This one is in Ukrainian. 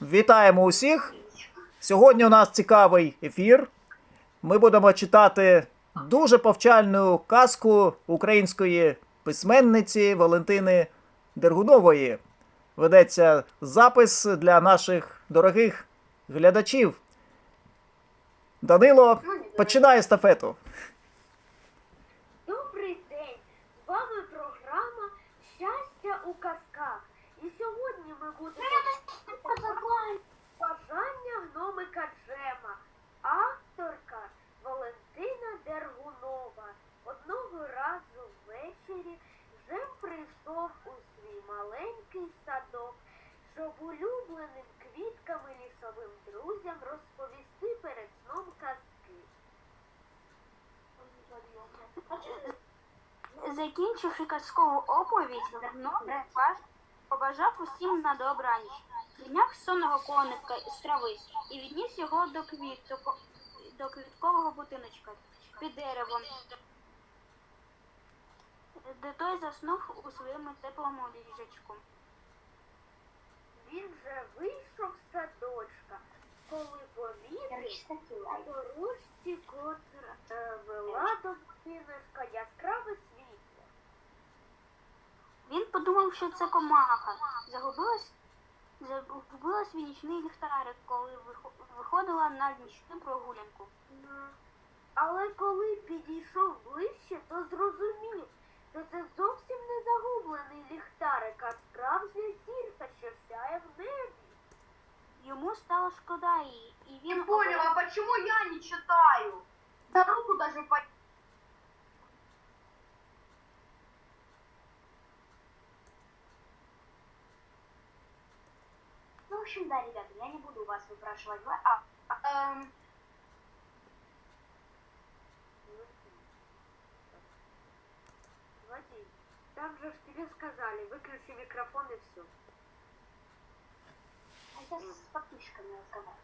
Вітаємо усіх! Сьогодні у нас цікавий ефір. Ми будемо читати дуже повчальну казку української письменниці Валентини Дергунової. Ведеться запис для наших дорогих глядачів. Данило починає естафету. Квіткам і лісовим друзям розповісти перед сном казки. Закінчивши казкову оповідь, гном побажав усім на добраніч. Зняв сонного коника з трави і відніс його до квіток, до квіткового будиночка під деревом, де той заснув у своєму теплому ліжечку. Він же вийшов з садочка, коли помітив на дорожці, котра е, вела до будиночка яскраве світло. Він подумав, що це комаха. Загубилась, загубила свій нічний ліхтарик, коли виходила на нічну прогулянку. Але коли підійшов ближче, то зрозумів, Йому стало шкода її, і він Не понял, а почему я не читаю? Да руку даже по... Ну, в общем, да, ребята, я не буду у вас выпрашивать, а, Эм, Вадим, там же ж тебе сказали, выключи микрофон и все. Я с подписчиками разговариваю.